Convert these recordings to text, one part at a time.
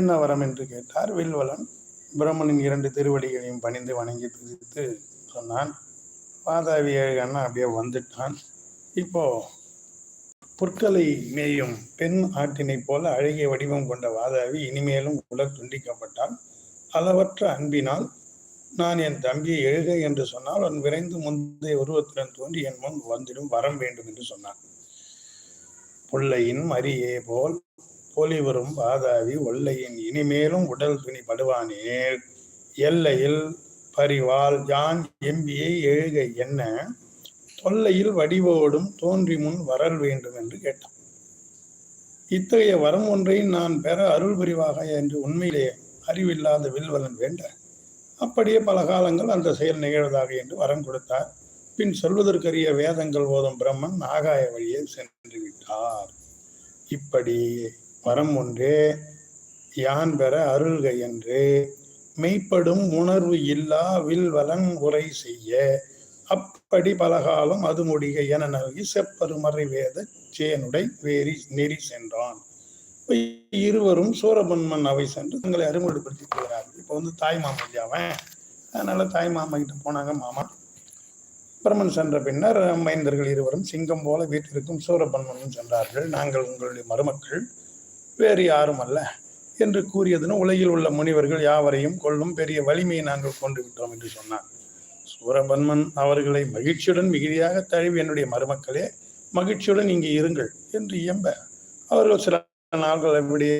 என்ன வரம் என்று கேட்டார். வில்வலன் பிரம்மனின் இரண்டு திருவடிகளையும் பணிந்து வணங்கி பிரித்து சொன்னான் வாதாவி ஏழு அப்படியே வந்துட்டான். இப்போ புற்களை மேயும் பெண் ஆட்டினை போல அழகிய வடிவம் கொண்ட வாதாவி இனிமேலும் உலர் துண்டிக்கப்பட்டால் அளவற்ற அன்பினால் நான் என் தம்பியை எழுக என்று சொன்னால் அவன் விரைந்து முந்தைய உருவத்துடன் தோன்றி என் முன் வந்திடும் வரம் வேண்டும் என்று சொன்னான். புள்ளையின் மரியே போல் பொலிவரும் பாதாவி ஒல்லையின் இனிமேலும் உடல் துணி படுவானே. எல்லையில் பரிவால் யான் எம்பியை எழுக என்ன? தொல்லையில் வடிவோடும் தோன்றி முன் வரல் வேண்டும் என்று கேட்டான். இத்தகைய வரம் ஒன்றை நான் பெற அருள் புரிவாக என்று உண்மையிலே அறிவில்லாத வில்வலன் வேண்ட? அப்படியே பல காலங்கள் அந்த செயல் நிகழ்வதாக என்று வரம் கொடுத்தார். பின் சொல்வதற்கரிய வேதங்கள் ஓதும் பிரம்மன் நாகாய வழியே சென்று விட்டார். இப்படி வரம் ஒன்றே. யான் பெற அருள்க என்று மெய்ப்படும் உணர்வு இல்லா வில்வலன் உரை செய்ய. அப்படி பலகாலம் அது முடிக என நல்கி செப்பருமறை வேத சேனுடை வேரி நெறி சென்றான். இருவரும் சூரபன்மன் அவை சென்று தங்களை அறிமுகப்படுத்திக் கொள்கிறார்கள். இப்போ வந்து தாய் மாமா அவன். அதனால தாய் மாமா கிட்ட போனாங்க மாமா. பிரமன் சென்ற பின்னர் மைந்தர்கள் இருவரும் சிங்கம் போல வீட்டிற்கும் சூரபன்மனும் சென்றார்கள். நாங்கள் உங்களுடைய மருமக்கள். வேறு யாரும் அல்ல என்று கூறியதுன்னு உலகில் உள்ள முனிவர்கள் யாவரையும் கொள்ளும் பெரிய வலிமையை நாங்கள் கொண்டு விட்டோம் என்று சொன்னார் சூரபன்மன் அவர்களை மகிழ்ச்சியுடன் மிகுதியாக தழுவி என்னுடைய மருமக்களே மகிழ்ச்சியுடன் இங்கே இருங்கள் என்று இயம்ப அவர்கள் சில நாள்கள் அப்படியே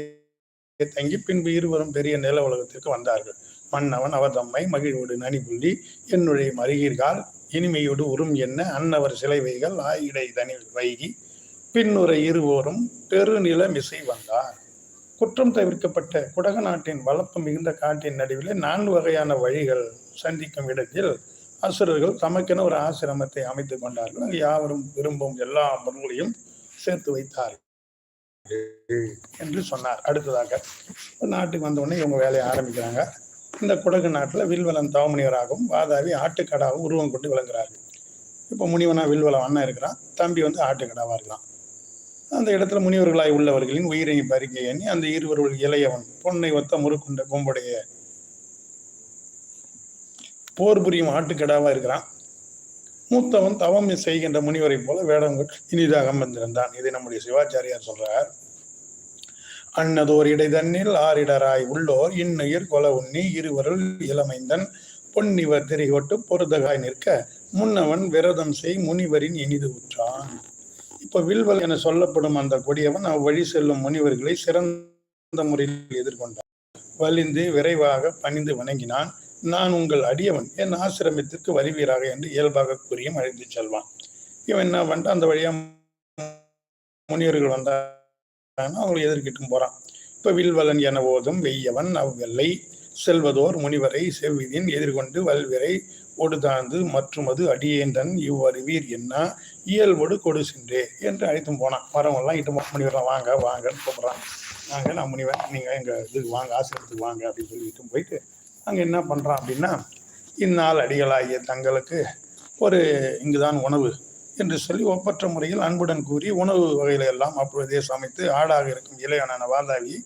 தங்கி பின்பு இருவரும் பெரிய நில உலகத்திற்கு வந்தார்கள். மன்னவன் அவர் தம்மை மகிழ்வோடு நனிபுள்ளி என்னுடைய மருகீர்கால் இனிமையோடு உறும் என்ன அன்னவர் சிலை வைகள் ஆயிடை தனி வைகி பின்னுரை இருவோரும் பெருநில மிசை வந்தார். குற்றம் தவிர்க்கப்பட்ட குடக நாட்டின் வளர்ப்பு மிகுந்த காட்டின் நடுவில் நான்கு வகையான வழிகள் சந்திக்கும் இடத்தில் அசுரர்கள் தமக்கென ஒரு ஆசிரமத்தை அமைத்துக் கொண்டார்கள். அங்கு யாவரும் விரும்பும் எல்லா பொருள்களையும் சேர்த்து வைத்தார்கள் என்று சொன்னார். அடுத்ததாக நாட்டுக்கு வந்தவுடனே இவங்க வேலையை ஆரம்பிக்கிறாங்க. இந்த குடகு நாட்டில் வில்வலன் தவமுனிவராகவும் வாதாவி ஆட்டுக்கடாவும் உருவம் கொண்டு விளங்குறார்கள். இப்போ முனிவனா வில்வலம் அண்ணன் இருக்கிறான். தம்பி வந்து ஆட்டுக்கடாவாக இருக்கிறான் அந்த இடத்துல முனிவர்களாய் உள்ளவர்களின் உயிரை பறிக்க எண்ணி அந்த இருவர்கள் இளையவன் பொன்னை ஒத்த முறுக்குண்ட கொம்புடைய போர் புரியும் ஆட்டுக்கடாவா இருக்கிறான். மூத்தவன் தவம் செய்கின்ற முனிவரை போல வேடம் இனிதாக அமர்ந்திருந்தான். இதை நம்முடைய சிவாச்சாரியார் சொல்றார். அன்னதோர் இடைதன்னில் ஆரிடராய் உள்ளோர் இன்னுயிர் கொல உண்ணி இருவருள் இளமைந்தன். பொன்னிவர் திரிகொட்டு பொருதகாய் நிற்க முன்னவன் விரதம் செய் முனிவரின் இனிது உற்றான். இப்ப வில்வல் என சொல்லப்படும் அந்த கொடியவன் அவ்வழி செல்லும் முனிவர்களை சிறந்த முறையில் எதிர்கொண்டான். வலிந்து விரைவாக பணிந்து வணங்கினான். நான் உங்கள் அடியவன். என் ஆசிரமத்திற்கு வருவீராக என்று இயல்பாக கூறியும் அழைத்து செல்வான். இவன் என்ன பண்ணிட்டு அந்த வழியா முனிவர்கள் வந்தாங்கன்னா அவங்களை எதிர்கிட்டும் போறான். இப்ப வில்வலன் என ஓதும் வெய்யவன் அவ்வெல்லை. செல்வதோர் முனிவரை செவ்விதின் எதிர்கொண்டு வல்விரை ஒடுதாழ்ந்து மற்றும் அது அடியேந்தன் இவ்வறிவீர் என்ன? இயல்போடு கொடு சென்றே என்று அழைத்தும் போனான். வரவங்கெல்லாம் இட்டு முனிவரெல்லாம் வாங்க வாங்கன்னு கூப்பிட்றான் வாங்க நான் முனிவர் நீங்கள் எங்கள் இதுக்கு வாங்க ஆசிரியத்துக்கு வாங்க அப்படின்னு சொல்லிட்டு போயிட்டு அங்கே என்ன பண்ணுறான் அப்படின்னா இந்நாள் அடிகளாகிய தங்களுக்கு ஒரு இங்குதான் உணவு என்று சொல்லி ஒப்பற்ற முறையில் அன்புடன் கூறி உணவு வகைகளை எல்லாம் அப்பொழுதே சமைத்து ஆடாக இருக்கும் இளையனான வாதாவி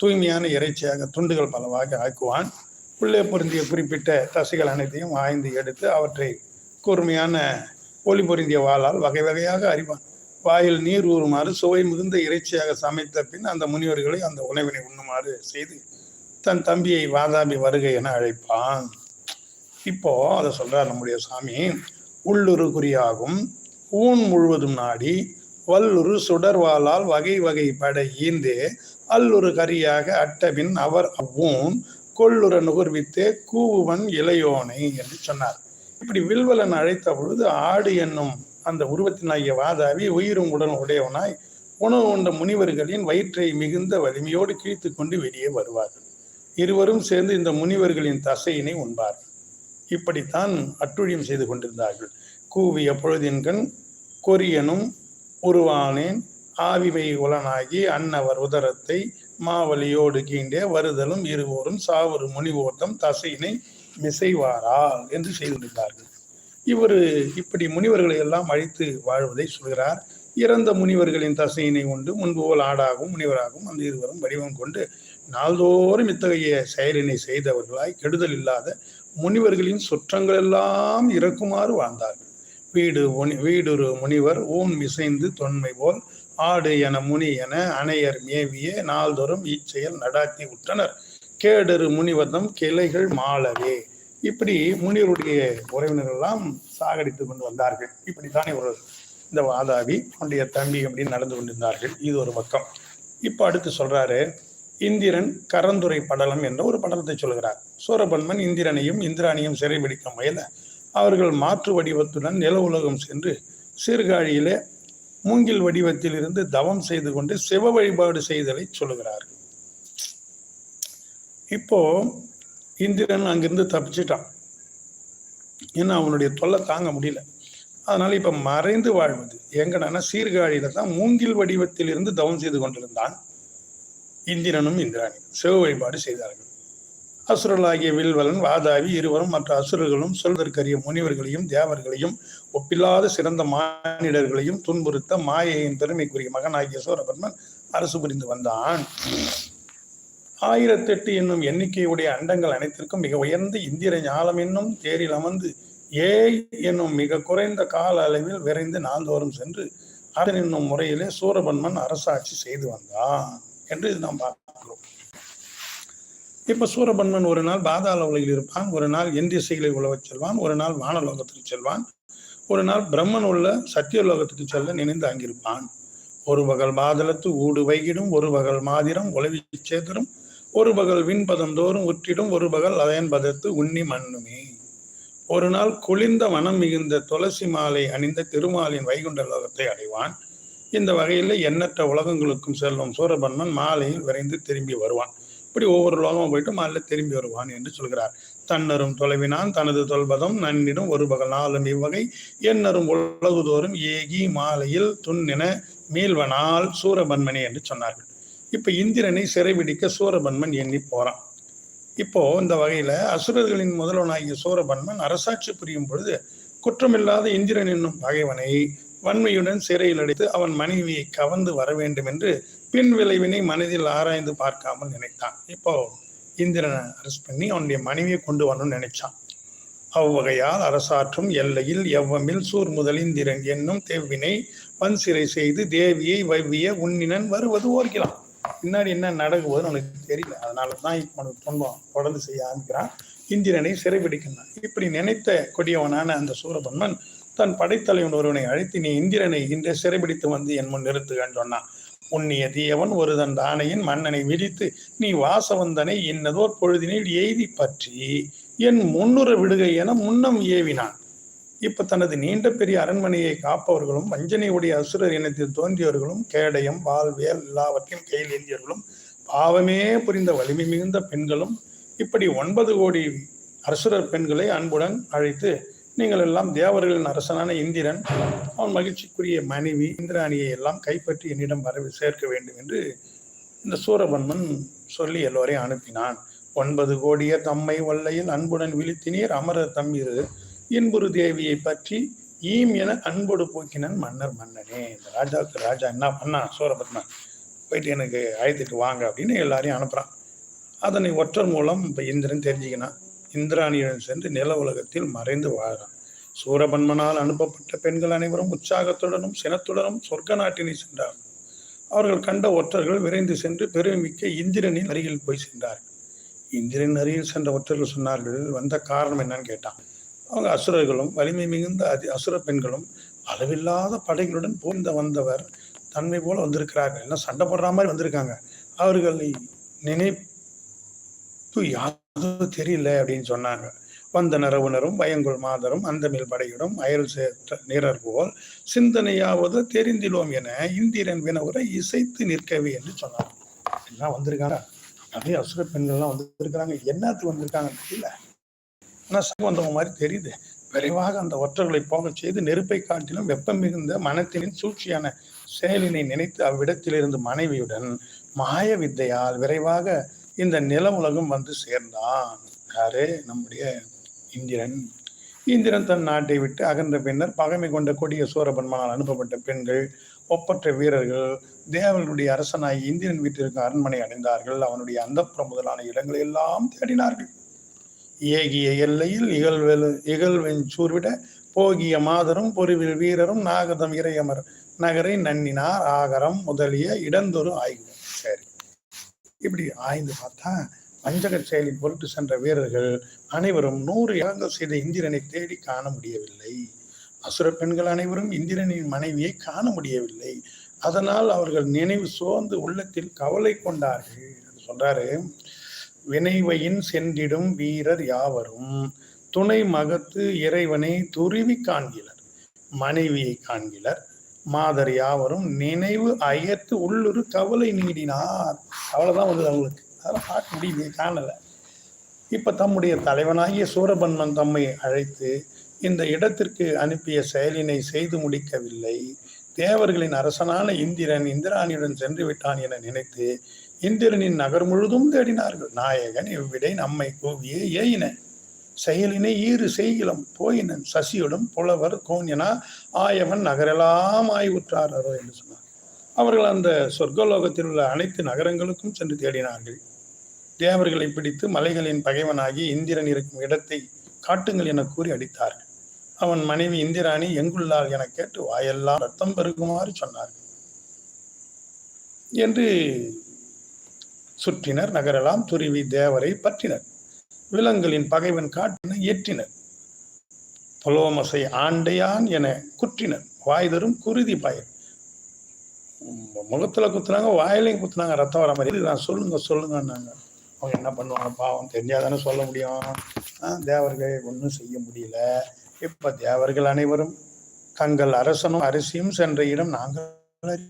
தூய்மையான இறைச்சியாக துண்டுகள் பலவாக ஆக்குவான். உள்ளே பொருந்திய குறிப்பிட்ட தசைகள் அனைத்தையும் ஆய்ந்து எடுத்து அவற்றை கூர்மையான ஒளி பொருந்திய வாளால் வகை வகையாக அறிவான். வாயில் நீர் ஊறுமாறு சுவை மிகுந்த இறைச்சியாக சமைத்த பின் அந்த முனிவர்களை அந்த உணவினை உண்ணுமாறு செய்து தன் தம்பியை வாதாபி வருகை என அழைப்பான். இப்போ அதை சொல்றார் நம்முடைய சாமி உள்ளுரு குறியாகும் ஊன் முழுவதும் நாடி வல்லுரு சுடர்வாளால் வகை வகை படை ஈந்தே அல்லுரு கரியாக அட்டபின் அவர் அவ்வூன் கொள்ளுற நுகர்வித்தே கூவுவன் இளையோனை என்று சொன்னார். இப்படி வில்வலன் அழைத்த பொழுது ஆடு என்னும் அந்த உருவத்தினாகிய வாதாவி உயிரும் உடன் உடையவனாய் உணவு உண்ட முனிவர்களின் வயிற்றை மிகுந்த வலிமையோடு கிழித்து கொண்டு வெளியே வருவார்கள். இருவரும் சேர்ந்து இந்த முனிவர்களின் தசையினை உண்பார்கள் இப்படித்தான் அட்டுழியம் செய்து கொண்டிருந்தார்கள். கூவிய பொழுதின்கண் கொரியனும் உருவானேன். ஆவிமை உலனாகி அன்னவர் உதரத்தை மாவலியோடு கீண்டே வருதலும் இருவோரும் சாவரு முனிவோட்டம் தசையினை மிசைவாரால் என்று செய்திருந்தார்கள் இவர் இப்படி முனிவர்களை எல்லாம் அழித்து வாழ்வதை சொல்கிறார். இறந்த முனிவர்களின் தசையினை கொண்டு முன்பு போல் ஆடாகவும் முனிவராகவும் அந்த இருவரும் வடிவம் கொண்டு நாள்தோறும் இத்தகைய செயலினை செய்தவர்களாய் கெடுதல் இல்லாத முனிவர்களின் சுற்றங்கள் எல்லாம் இறக்குமாறு வாழ்ந்தார்கள். வீடு முனி- வீடுரு முனிவர் ஊன் மிசைந்து தொன்மை போல் ஆடு என முனி என அணையர் மேவிய நாள்தோறும் இச்செயல் நடாத்தி விட்டனர் கேடரு முனிவர்தம் கிளைகள் மாளவே இப்படி முனிவருடைய உறவினர்கள்லாம் சாகடித்து கொண்டு வந்தார்கள். இப்படித்தானே ஒரு இந்த வாதாவி அவனுடைய தம்பி அப்படின்னு நடந்து கொண்டிருந்தார்கள். இது ஒரு பக்கம். இப்போ அடுத்து சொல்றாரு இந்திரன் கரந்துரை படலம் என்ற ஒரு படலத்தை சொல்கிறார் சூரபன்மன் இந்திரனையும் இந்திராணியும் சிறைபிடிக்க முயல அவர்கள் மாற்று வடிவத்துடன் நில உலகம் சென்று சீர்காழியிலே மூங்கில் வடிவத்தில் இருந்து தவம் செய்து கொண்டு சிவ வழிபாடு செய்தலை சொல்லுகிறார்கள் இப்போ இந்திரன் அங்கிருந்து தப்பிச்சிட்டான். ஏன்னா அவனுடைய தொல்லை தாங்க முடியல. அதனால இப்ப மறைந்து வாழ்வது. எங்கடான்னா சீர்காழியில தான் மூங்கில் வடிவத்தில் இருந்து தவம் செய்து கொண்டிருந்தான் இந்திரனும் இந்திராணி சிவ வழிபாடு செய்தார்கள். அசுரர்களாகிய வில்வலன் வாதாவி இருவரும் மற்ற அசுரர்களும் சொல்வதற்கரிய முனிவர்களையும் தேவர்களையும் ஒப்பில்லாத சிறந்த மானிடர்களையும் துன்புறுத்த மாயையின் பெருமைக்குரிய மகனாகிய சூரபர்மன் அரசு புரிந்து வந்தான். ஆயிரத்தெட்டு என்னும் எண்ணிக்கையுடைய அண்டங்கள் அனைத்திற்கும் மிக உயர்ந்த இந்திர ஞாலம் என்னும் தேரில் அமர்ந்து ஏய் என்னும் மிக குறைந்த கால அளவில் விரைந்து நாள்தோறும் சென்று அதன் என்னும் முறையிலே சூரபன்மன் அரசாட்சி செய்து வந்தான். என்று இது நாம் பார்க்கிறோம். இப்போ சூரபன்மன் ஒரு நாள் பாதாள உலகில் இருப்பான் ஒரு நாள் என் திசைகளை உழவச் செல்வான் ஒரு நாள் வானலோகத்துக்கு செல்வான் ஒரு நாள் பிரம்மன் உள்ள சத்தியலோகத்துக்கு செல்ல நினைந்து அங்கிருப்பான். ஒரு பகல் பாதலத்து ஊடு வைகிடும் ஒரு பகல் மாதிரம் உளவி சேதரும் ஒரு பகல் விண்பதம் தோறும் உற்றிடும் ஒரு பகல் அதயன் பதத்து உண்ணி மண்ணுமே. ஒரு நாள் குளிர்ந்த மனம் மிகுந்த துளசி மாலை அணிந்த திருமாலின் வைகுண்ட லோகத்தை அடைவான். இந்த வகையில் எண்ணற்ற உலகங்களுக்கும் செல்லும் சூரபன்மன் மாலையில் விரைந்து திரும்பி வருவான். இப்படி ஒவ்வொரு லோகமும் போயிட்டு மாலையில் திரும்பி வருவான் என்று சொல்கிறார். தன்னரும் தொலைவினான் தனது தொல்பதம் நன்னிடும் ஒரு பகல் நாளும் இவ்வகை என்னரும் உலகுதோறும் ஏகி மாலையில் துண்ணின மீள்வனால் சூரபன்மனே என்று சொன்னார்கள். இப்ப இந்திரனை சிறைபிடிக்க சூரபன்மன் எண்ணி போறான். இப்போ இந்த வகையில அசுரர்களின் முதல்வனாகிய சூரபன்மன் அரசாட்சி புரியும் பொழுது குற்றமில்லாத இந்திரன் என்னும் பகைவனை வன்மையுடன் சிறையில் அடைத்து அவன் மனைவியை கவர்ந்து வர வேண்டும் என்று பின் விளைவினை மனதில் ஆராய்ந்து பார்க்காமல் நினைத்தான். இப்போ இந்திரனை அரெஸ்ட் பண்ணி அவனுடைய மனைவியை கொண்டு வரணும்னு நினைச்சான். அவ்வகையால் அரசாற்றும் எல்லையில் எவ்வமில் சூர் முதலிந்திரன் என்னும் தேவினை வன் சிறை செய்து தேவியை வைவிய உன்னினன் வருவது ஓர்கிறான். பின்னாடி என்ன நடக்குவது அவனுக்கு தெரியல. அதனால தான் இப்போ அவனுக்கு துன்பம் தொடர்ந்து செய்ய ஆரம்பிக்கிறான். இந்திரனை சிறைபிடிக்கிறான் இப்படி நினைத்த கொடியவனான அந்த சூரபன்மன் தன் படைத்தலைவன் ஒருவனை அழைத்து நீ இந்திரனை இன்றே சிறைபிடித்து வந்து என் முன் நிறுத்துகன்னு சொன்னான். உன்னிய தீயவன் ஒரு தன் தானையின் மன்னனை விதித்து நீ வாசவந்தனை இன்னதோர் பொழுதினில் எய்தி பற்றி என் முன்னுற விடுகை என முன்னம் ஏவினான். இப்ப தனது நீண்ட பெரிய அரண்மனையை காப்பவர்களும் வஞ்சனையுடைய அசுரர் இனத்தில் தோன்றியவர்களும் கேடயம் வாழ்வியல் எல்லாவற்றையும் கையில் ஏந்தியவர்களும் பாவமே புரிந்த வலிமை மிகுந்த பெண்களும் இப்படி ஒன்பது கோடி அசுரர் பெண்களை அன்புடன் அழைத்து நீங்கள் எல்லாம் தேவர்களின் அரசனான இந்திரன். அவன் மகிழ்ச்சிக்குரிய மனைவி இந்திராணியை எல்லாம் கைப்பற்றி என்னிடம் வரவு சேர்க்க வேண்டும் என்று இந்த சூரபன்மன் சொல்லி எல்லோரையும் அனுப்பினான். ஒன்பது கோடிய தம்மை வல்லையில் அன்புடன் விழித்தினீர் அமரர் தம்மிரு இன்புரு தேவியை பற்றி ஈம் என அன்போடு போக்கினன் மன்னர் மன்னனே. இந்த ராஜாவுக்கு ராஜா என்ன பண்ணான் சூரபத்மன் போயிட்டு எனக்கு அழைத்துட்டு வாங்க அப்படின்னு எல்லாரையும் அனுப்புறான். அதனை ஒற்றர் மூலம் இப்போ இந்திரன் தெரிஞ்சுக்கினான். இந்திராணியுடன் சென்று நில உலகத்தில் மறைந்து வாழ்கிறான் சூரபன்மனால் அனுப்பப்பட்ட பெண்கள் அனைவரும் உற்சாகத்துடனும் சினத்துடனும் சொர்க்க நாட்டினை சென்றார்கள். அவர்கள் கண்ட ஒற்றர்கள் விரைந்து சென்று பெருமிக்க இந்திரனின் அருகில் போய் சென்றார்கள். இந்திரன் அருகில் சென்ற ஒற்றர்கள் சொன்னார்கள் வந்த காரணம் என்னன்னு கேட்டான். அவங்க அசுரர்களும் வலிமை மிகுந்த அதி அசுர பெண்களும் அளவில்லாத படைகளுடன் போந்த வந்தவர் தன்மை போல வந்திருக்கிறார்கள். எல்லாம் சண்டை போடுற மாதிரி வந்திருக்காங்க. அவர்களை நினைப்பு யாரும் தெரியல அப்படின்னு சொன்னாங்க. வந்த நரவுணரும் பயங்குள் மாதரும் அந்தமில் படையிடும் அயல் சேர்த்த நிறர் போல் சிந்தனையாவது தெரிந்திலோம் என இந்திரன் வினவுரை இசைத்து நிற்கவே என்று சொன்னார். எல்லாம் வந்திருக்காங்க. நிறைய அசுர பெண்கள்லாம் வந்திருக்கிறாங்க. என்னத்துக்கு வந்திருக்காங்கன்னு தெரியல. ஆனா சங்கம் வந்தவங்க மாதிரி தெரியுது. விரைவாக அந்த ஒற்றர்களை போகச் செய்து நெருப்பை காட்டிலும் வெப்பம் மிகுந்த மனத்தினின் சூழ்ச்சியான செயலினை நினைத்து அவ்விடத்திலிருந்து மனைவியுடன் மாய வித்தையால் விரைவாக இந்த நில உலகம் வந்து சேர்ந்தான். யாரு? நம்முடைய இந்திரன். இந்திரன் தன் நாட்டை விட்டு அகன்ற பின்னர் பகைமை கொண்ட கொடிய சூரபன்மனால் அனுப்பப்பட்ட பெண்கள் ஒப்பற்ற வீரர்கள் தேவர்களுடைய அரசனாய் இந்திரன் வீட்டிற்கு அரண்மனை அடைந்தார்கள். அவனுடைய அந்தப்புறம் முதலான இடங்களை எல்லாம் தேடினார்கள். ஏகிய எல்லையில் இகழ்வெழு இகழ்வென் சூர்விட போகிய மாதரும் பொறிவில் வீரரும் நாகதம் இறையமர் நகரை நன்னினார். ஆகரம் முதலிய இடந்தொரு ஆய்வு. சரி. இப்படி ஆய்ந்து பார்த்தா வஞ்சக செயலி பொருட்டு சென்ற வீரர்கள் அனைவரும் நூறு யாகங்கள் செய்த இந்திரனை தேடி காண முடியவில்லை. அசுர பெண்கள் அனைவரும் இந்திரனின் மனைவியை காண முடியவில்லை. அதனால் அவர்கள் நினைவு சோர்ந்து உள்ளத்தில் கவலை கொண்டார்கள் சொல்றாரு. வினைவையின் சென்றிடும் வீரர் யாவரும்? துணை மகத்து இறைவனை துருவி காண்கிலர் மனைவியை காண்கிறார் மாதர் யாவரும் நினைவு அயத்து உள்ளொரு கவலை நீடினார். அவ்வளவுதான் வந்து அவங்களுக்கு. அதெல்லாம் பார்க்க முடியலையே காணல. இப்ப தம்முடைய தலைவனாகிய சூரபன்மன் தம்மை அழைத்து இந்த இடத்திற்கு அனுப்பிய செயலினை செய்து முடிக்கவில்லை. தேவர்களின் அரசனான இந்திரன் இந்திராணியுடன் சென்று விட்டான் என நினைத்து இந்திரனின் நகர் முழுதும் தேடினார்கள். நாயகன் இவ்விடை நம்மை கூவியே ஏயின. செயலினை ஈறு செய்கிலம் போயினன் சசியுடன் புலவர் கோன்யனா ஆயவன் நகரெல்லாம் ஆய்வுற்றாரோ என்று சொன்னார். அவர்கள் அந்த சொர்க்கலோகத்தில் உள்ள அனைத்து நகரங்களுக்கும் சென்று தேடினார்கள். தேவர்களை பிடித்து மலைகளின் பகைவனாகி இந்திரன் இருக்கும் இடத்தை காட்டுங்கள் என கூறி அடித்தார்கள். அவன் மனைவி இந்திராணி எங்குள்ளாள் என கேட்டு வாயெல்லாம் ரத்தம் பெருகுமாறு சொன்னார்கள். என்று சுற்றினர் நகரெல்லாம் துருவி தேவரை பற்றினர். விலங்குகளின் பகைவன் காட்டின ஏற்றினர். புலோமசை ஆண்டையான் என குற்றினர். வாய் தரும் குருதி பயன் முகத்துல குத்துனாங்க வாயிலையும் குத்துனாங்க ரத்தம் வர மாதிரி. நான் சொல்லுங்க சொல்லுங்கன்னாங்க. அவங்க என்ன பண்ணுவாங்க? பாவம் தெரிஞ்சாதானே சொல்ல முடியும். தேவர்கள் ஒன்றும் செய்ய முடியல. இப்ப தேவர்கள் அனைவரும் தங்கள் அரசனும் அரசியும் சென்ற இடம் நாங்கள்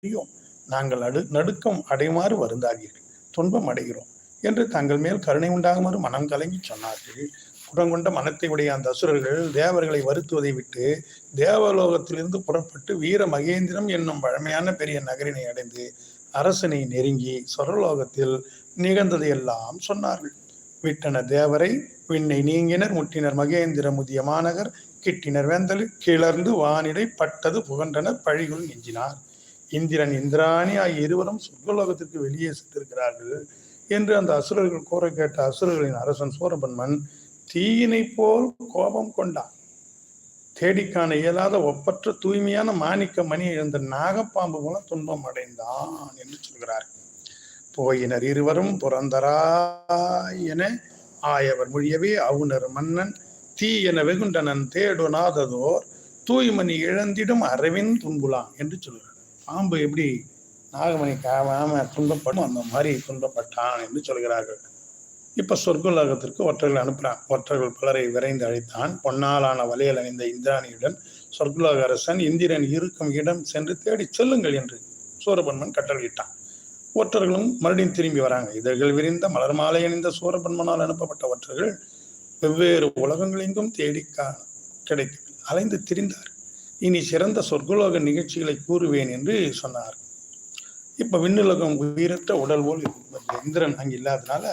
அறியோம் நாங்கள் அடு நடுக்கம் அடைமாறு வருந்தாதீர்கள். துன்பம் அடைகிறோம். என்று தங்கள் மேல் கருணை உண்டாகுமாறு மனம் கலங்கி சொன்னார்கள். குடங்கொண்ட மனத்தை உடைய அந்த அசுரர்கள் தேவர்களை வருத்துவதை விட்டு தேவலோகத்திலிருந்து புறப்பட்டு வீர மகேந்திரம் என்னும் பழமையான பெரிய நகரினை அடைந்து அரசனை நெருங்கி சொரலோகத்தில் நிகழ்ந்ததை எல்லாம் சொன்னார்கள். விட்டன தேவரை விண்ணை நீங்கினர் முட்டினர் மகேந்திர முதிய மாநகர் கிட்டினர் வேந்தல் கிளர்ந்து வானிடை பட்டது புகன்றனர் பழிகுள் நெஞ்சினார் இந்திரன் இந்திராணி ஆகிய இருவரும் சொர்க்கலோகத்திற்கு வெளியே சென்றிருக்கிறார்கள். என்று அந்த அசுரர்கள் கூற கேட்ட அசுரர்களின் அரசன் சூரபன்மன் தீயினை போல் கோபம் கொண்டான். தேடிக்காண இயலாத ஒப்பற்ற தூய்மையான மாணிக்க மணி எழுந்த நாகப்பாம்பு போல துன்பம் அடைந்தான் என்று சொல்கிறார். போயினர் இருவரும் புறந்தராய் என ஆயவர் மொழியவே அவுணர் மன்னன் தீ என வெகுண்டனன் தேடுனாததோர் தூய்மணி இழந்திடும் அரவின் துன்புலாம் என்று சொல்கிறார். பாம்பு எப்படி நாகமணி காவாம துன்பப்படும் அந்த மாதிரி துன்பப்பட்டான் என்று சொல்கிறார்கள். இப்ப சொர்க்குலோகத்திற்கு ஒற்றர்கள் அனுப்புறான். ஒற்றர்கள் பலரை விரைந்து அழைத்தான். பொன்னாலான வலையல் அணிந்த இந்திராணியுடன் சொர்க்கலோக அரசன் இந்திரன் இருக்கும் இடம் சென்று தேடி செல்லுங்கள் என்று சூரபன்மன் கட்டளையிட்டான். ஒற்றர்களும் மறுபடியும் திரும்பி வராங்க. இதழ்கள் விரிந்த மலர் மாலை அணிந்த சூரபன்மனால் அனுப்பப்பட்ட ஒற்றர்கள் வெவ்வேறு உலகங்களெங்கும் தேடி கா- கிடைக்க அலைந்து திரிந்தார் இனி சிறந்த சொர்க்குலோக நிகழ்ச்சிகளை கூறுவேன் என்று சொன்னார் இப்ப விண்ணுலகம் உயிரற்ற உடல் போல் இருக்கு இந்திரன் அங்க இல்லாதனால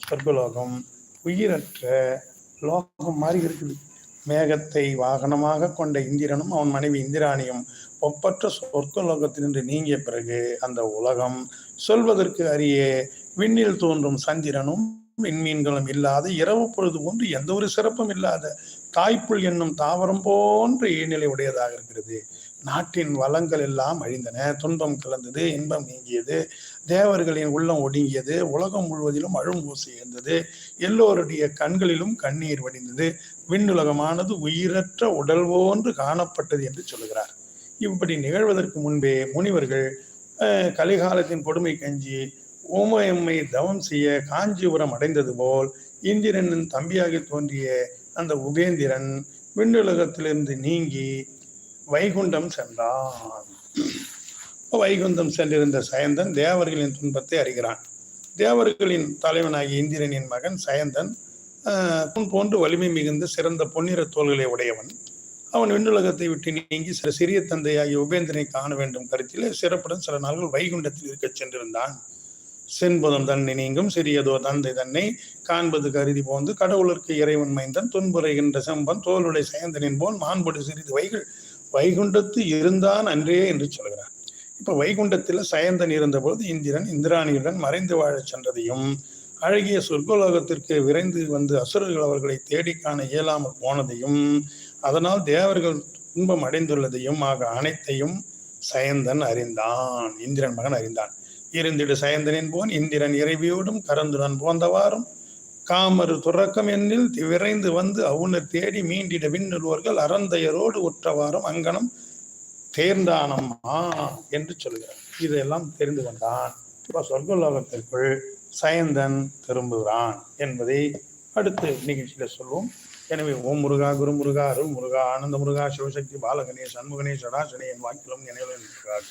சொர்க்கலோகம் உயிரற்ற லோகம் மாதிரி இருக்குது. மேகத்தை வாகனமாக கொண்ட இந்திரனும் அவன் மனைவி இந்திராணியும் ஒப்பற்ற சொர்க்கலோகத்தினின்று நீங்கிய பிறகு அந்த உலகம் சொல்வதற்கு அரிய விண்ணில் தோன்றும் சந்திரனும் விண்மீன்களும் இல்லாத இரவு பொழுது போன்று எந்த ஒரு சிறப்பும் இல்லாத தாய்ப்புல் என்னும் தாவரம் போன்ற ஈழ்நிலை உடையதாக இருக்கிறது. நாட்டின் வளங்கள் எல்லாம் அழிந்தன. துன்பம் கலந்தது இன்பம் நீங்கியது. தேவர்களின் உள்ளம் ஒடுங்கியது. உலகம் முழுவதிலும் அழும்பூசி இருந்தது. எல்லோருடைய கண்களிலும் கண்ணீர் வடிந்தது. விண்ணுலகமானது உயிரற்ற உடல் போன்று காணப்பட்டது என்று சொல்லுகிறார். இப்படி நிகழ்வதற்கு முன்பே முனிவர்கள் கலிகாலத்தின் கொடுமை கஞ்சி ஓமயம்மை தவம் செய்ய காஞ்சிபுரம் அடைந்தது போல் இந்திரனின் தம்பியாக தோன்றிய அந்த உபேந்திரன் விண்ணுலகத்திலிருந்து நீங்கி வைகுண்டம் சென்றான். வைகுந்தம் சென்றிருந்த சயந்தன் தேவர்களின் துன்பத்தை அறிகிறான். தேவர்களின் தலைவனாகிய இந்திரனின் மகன் சயந்தன் ஆஹ், புண் போன்று வலிமை மிகுந்த சிறந்த பொன்னிற தோள்களை உடையவன். அவன் விண்ணுலகத்தை விட்டு நீங்கி சில சிறிய தந்தையாகிய உபேந்திரனை காண வேண்டும் கருத்திலே சிறப்புடன் சில நாள்கள் வைகுண்டத்தில் இருக்கச் சென்றிருந்தான். சென்பதும் தன்னை நீங்கும் சிறியதோ தந்தை தன்னை காண்பது கருதி போந்து கடவுளருக்கு இறைவன் மைந்தன் துன்புரைகின்ற செம்பன் தோளுடை சயந்தனின் போல் மாண்புடு சிறிது வைகள் வைகுண்டத்து இருந்தான் அன்றே என்று சொல்கிறார். இப்போ வைகுண்டத்தில் சயந்தன் இருந்தபோது இந்திரன் இந்திராணியுடன் மறைந்து வாழச் சென்றதையும் அழகிய சொர்க்கலோகத்திற்கு விரைந்து வந்து அசுரர்கள் அவர்களை தேடி காண இயலாமல் போனதையும் அதனால் தேவர்கள் துன்பம் அடைந்துள்ளதையும் ஆக அனைத்தையும் சயந்தன் அறிந்தான். இந்திரன் மகன் அறிந்தான். இருந்திடு சயந்தனின் போன் இந்திரன் இறைவியோடும் கரந்துடன் போந்தவாறும் காமரு துறக்கம் என்னில் விரைந்து வந்து அவுணர் தேடி மீண்டிட விண்ணுள்வர்கள் அறந்தையரோடு உற்றவாறும் அங்கனம் தேர்ந்தானம்மா என்று சொல்கிறார். இதெல்லாம் தெரிந்து கொண்டான். இப்ப சொர்க்கலோகத்திற்குள் சயந்தன் திரும்புகிறான் என்பதை அடுத்து நிகழ்ச்சியில சொல்வோம். எனவே ஓம் முருகா குரு முருகா அருள் முருகா ஆனந்த முருகா சிவசக்தி பாலகனே சண்முகனே சடாசனே என் வாக்கிலும் நினைவுடன் ஓம்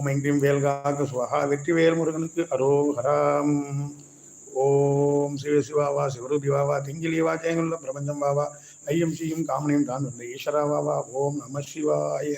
உமைங்கும் வேல்காக்கு சுவகா வெற்றி வேல் முருகனுக்கு அரோஹராம் ஓம் சிவ சிவாவா சிவரூபி வாவா திங்கிலி வா ஜெயங்குள்ள பிரபஞ்சம் வாவா ஐயம் செய்யும் காமனையும் தான் வந்த ஈஸ்வரா வாவா ஓம் நம சிவாய.